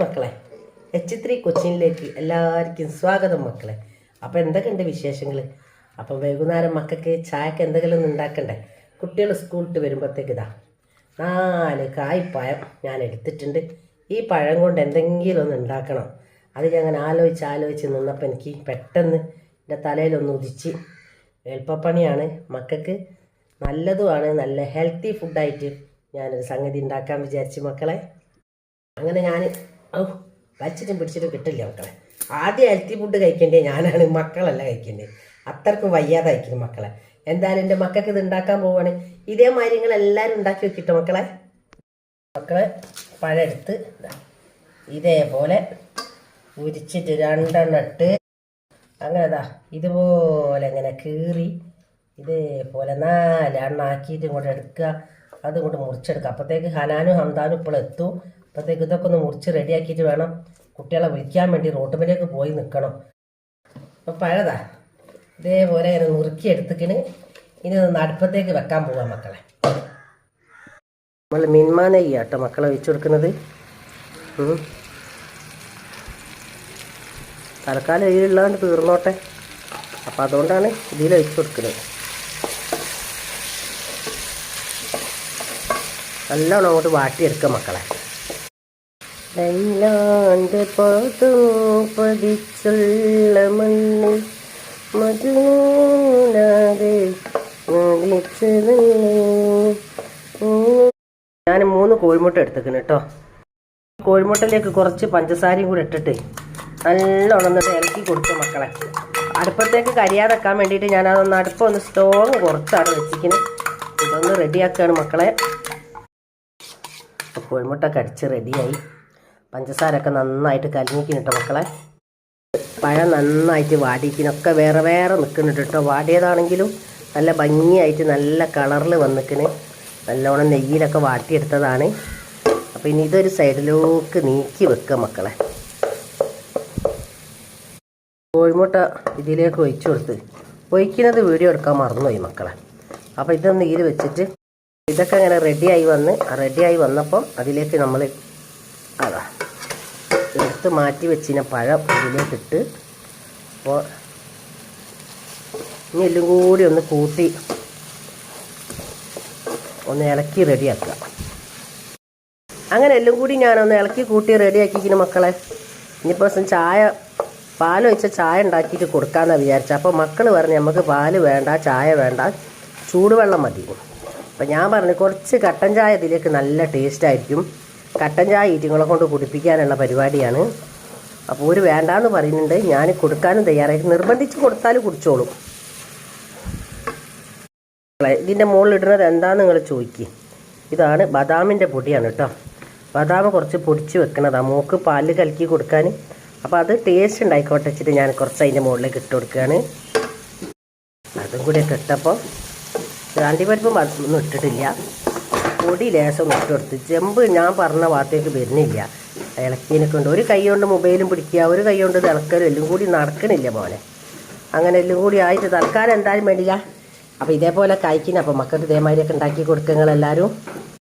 മക്കളെ H three കൊച്ചിനിലേക്ക് എല്ലാവർക്കും സ്വാഗതം മക്കളെ. അപ്പോൾ എന്തൊക്കെയുണ്ട് വിശേഷങ്ങൾ അപ്പം വൈകുന്നേരം മക്കൾക്ക് ചായക്ക് എന്തെങ്കിലും ഒന്ന് ഉണ്ടാക്കണ്ടേ? കുട്ടികൾ സ്കൂളിട്ട് വരുമ്പോഴത്തേക്ക് ഇതാ നാല് കായ്പഴം ഞാൻ എടുത്തിട്ടുണ്ട്. ഈ പഴം കൊണ്ട് എന്തെങ്കിലും ഒന്ന് ഉണ്ടാക്കണം. അത് ഞാൻ ആലോചിച്ച് ആലോചിച്ച് നിന്നപ്പോൾ എനിക്ക് പെട്ടെന്ന് എന്റെ തലയിലൊന്ന് ഉദിച്ച്. എളുപ്പപ്പണിയാണ് മക്കൾക്ക്. നല്ലതുമാണ് നല്ല ഹെൽത്തി ഫുഡായിട്ട് ഞാനൊരു സംഗതി ഉണ്ടാക്കാൻ വിചാരിച്ചു മക്കളെ. അങ്ങനെ ഞാൻ ഔ വച്ചിട്ടും പിടിച്ചിട്ടും കിട്ടില്ല മക്കളെ. ആദ്യം ഹെൽത്തി ഫുഡ് കഴിക്കേണ്ടേ ഞാനാണ് മക്കളല്ല കഴിക്കേണ്ടത് അത്രക്കും വയ്യാതെ കഴിക്കുന്നു മക്കളെ. എന്തായാലും എന്റെ മക്കൾക്ക് ഇത് ഉണ്ടാക്കാൻ പോവാണ്. ഇതേമാതിരി നിങ്ങൾ എല്ലാവരും ഉണ്ടാക്കി വെക്കിട്ടോ മക്കളെ. മക്കളെ പഴയടുത്ത് ഇതേപോലെ ഉരിച്ചിട്ട് രണ്ടെണ്ണം ഇട്ട് അങ്ങനെ ദാ ഇതുപോലെ ഇങ്ങനെ കീറി ഇതേപോലെ നാലെണ്ണം ആക്കിയിട്ട് ഇങ്ങോട്ട് എടുക്കുക. അതുകൊണ്ട് മുറിച്ചെടുക്കുക. അപ്പോഴത്തേക്ക് ഹനാനും ഹംദാനും ഇപ്പോൾ എത്തും. അപ്പോഴത്തേക്ക് ഇതൊക്കെ ഒന്ന് മുറിച്ച് റെഡിയാക്കിയിട്ട് വേണം കുട്ടികളെ വിളിക്കാൻ വേണ്ടി റോട്ടുമ്പിലേക്ക് പോയി നിൽക്കണം. അപ്പോൾ പഴതാ ഇതേപോലെ ഇങ്ങനെ നുറുക്കി എടുത്തിക്കണ് ഇനി ഒന്ന് അടുപ്പത്തേക്ക് വെക്കാൻ പോവാം മക്കളെ. നമ്മൾ മിൻമാ നെയ്യാ കേട്ടോ മക്കളെ വെച്ച് കൊടുക്കുന്നത്. തൽക്കാലം ഇതിലുള്ളതുകൊണ്ട് തീർന്നോട്ടെ. അപ്പം അതുകൊണ്ടാണ് ഇതിൽ വെച്ച് കൊടുക്കുന്നത്. നല്ലോണം അങ്ങോട്ട് വാട്ടിയെടുക്കുക മക്കളെ. വല്ലാണ്ട് പാതും പതിച്ചുള്ള മണ്ണിൽ മധുരാതെ ഞാൻ മൂന്ന് കോഴിമുട്ട എടുത്തേക്കുന്നു കേട്ടോ. കോഴിമുട്ടയിലേക്ക് കുറച്ച് പഞ്ചസാരയും കൂടി ഇട്ടിട്ട് നല്ലോണം എന്നിട്ട് ഇറക്കി കൊടുത്തു മക്കളെ. അടുപ്പത്തേക്ക് കരിയാതെക്കാൻ വേണ്ടിയിട്ട് ഞാൻ അതൊന്ന് അടുപ്പൊന്ന് സ്റ്റോവ് കുറച്ചാണ് വെച്ചിരിക്കുന്നത് ഇതൊന്ന് റെഡിയാക്കുകയാണ് മക്കളെ. കോഴിമുട്ട കടിച്ച് റെഡിയായി പഞ്ചസാരൊക്കെ നന്നായിട്ട് കലങ്ങിക്കുന്നു കേട്ടോ മക്കളെ. പഴം നന്നായിട്ട് വാടിക്കിനൊക്കെ വേറെ വേറെ നിൽക്കുന്നുണ്ട് കേട്ടോ വാടിയതാണെങ്കിലും നല്ല ഭംഗിയായിട്ട് നല്ല കളറിൽ വന്നിക്കണ് നല്ലോണം നെയ്യിലൊക്കെ വാട്ടിയെടുത്തതാണ്. അപ്പോൾ ഇനി ഇതൊരു സൈഡിലേക്ക് നീക്കി വെക്കുക മക്കളെ. കോഴിമുട്ട ഇതിലേക്ക് ഒഴിച്ചു കൊടുത്ത് ഒഴിക്കുന്നത് വീഡിയോ എടുക്കാൻ മറന്നുപോയി മക്കളെ. അപ്പോൾ ഇതൊന്ന് ഇതിൽ വെച്ചിട്ട് ഇതൊക്കെ ഇങ്ങനെ റെഡിയായി വന്ന് റെഡിയായി വന്നപ്പം അതിലേക്ക് നമ്മൾ അതാ എടുത്ത് മാറ്റി വെച്ചിന പഴം ഇതിലേക്കിട്ട് അപ്പോൾ ഇനി എല്ലാം കൂടി ഒന്ന് കൂട്ടി ഒന്ന് ഇളക്കി റെഡിയാക്കുക. അങ്ങനെ എല്ലാം കൂടി ഞാനൊന്ന് ഇളക്കി കൂട്ടി റെഡിയാക്കിക്കുന്നു മക്കളെ. ഇനിയിപ്പോൾ ദിവസം ചായ പാൽ വെച്ച ചായ ഉണ്ടാക്കിയിട്ട് കൊടുക്കാമെന്നാണ് വിചാരിച്ചത്. അപ്പോൾ മക്കൾ പറഞ്ഞു നമുക്ക് പാൽ വേണ്ട ചായ വേണ്ട ചൂടുവെള്ളം മതി. അപ്പം ഞാൻ പറഞ്ഞു കുറച്ച് കട്ടൻ ചായ ഇതിലേക്ക് നല്ല ടേസ്റ്റ് ആയിരിക്കും. കട്ടൻ ചായ ഈറ്റുങ്ങളെ കൊണ്ട് കുടിപ്പിക്കാനുള്ള പരിപാടിയാണ്. അപ്പോൾ ഒരു വേണ്ടാന്ന് പറയുന്നുണ്ട്. ഞാൻ കൊടുക്കാനും തയ്യാറായി. നിർബന്ധിച്ച് കൊടുത്താൽ കുടിച്ചോളും. ഇതിന്റെ മുകളിൽ ഇടുന്നത് എന്താണെന്ന് നിങ്ങൾ ചോദിക്കുക ഇതാണ് ബദാമിന്റെ പൊടിയാണ് കേട്ടോ ബദാം കുറച്ച് പൊടിച്ച് വെക്കണതാണ് മൂക്ക് പാൽ കലക്കി കൊടുക്കാൻ അപ്പോൾ അത് ടേസ്റ്റ് ഉണ്ടായിക്കോട്ടെ വെച്ചിട്ട് ഞാൻ കുറച്ച് അതിന്റെ മുകളിലേക്ക് ഇട്ട് കൊടുക്കുകയാണ് അതും കൂടിയൊക്കെ ഇട്ടപ്പോൾ അണ്ടിപ്പരിപ്പും ഒന്നും ഇട്ടിട്ടില്ല. പൊടി ലേശം ഇട്ട് കൊടുത്ത് ചെമ്പ് ഞാൻ പറഞ്ഞ ഭാഗത്തേക്ക് വരുന്നില്ല. ഇളക്കീനൊക്കെ കൊണ്ട് ഒരു കൈ കൊണ്ട് മൊബൈലും പിടിക്കുക ഒരു കൈ കൊണ്ട് തിളക്കലും എല്ലാം കൂടി നടക്കണില്ല മോനെ. അങ്ങനെ എല്ലാം കൂടി ആയിട്ട് തൽക്കാലം എന്തായാലും വേണ്ടില്ല. അപ്പോൾ ഇതേപോലെ കഴിക്കുന്ന അപ്പോൾ മക്കൾക്ക് ഇതേമാതിരിയൊക്കെ ഉണ്ടാക്കി കൊടുക്കുക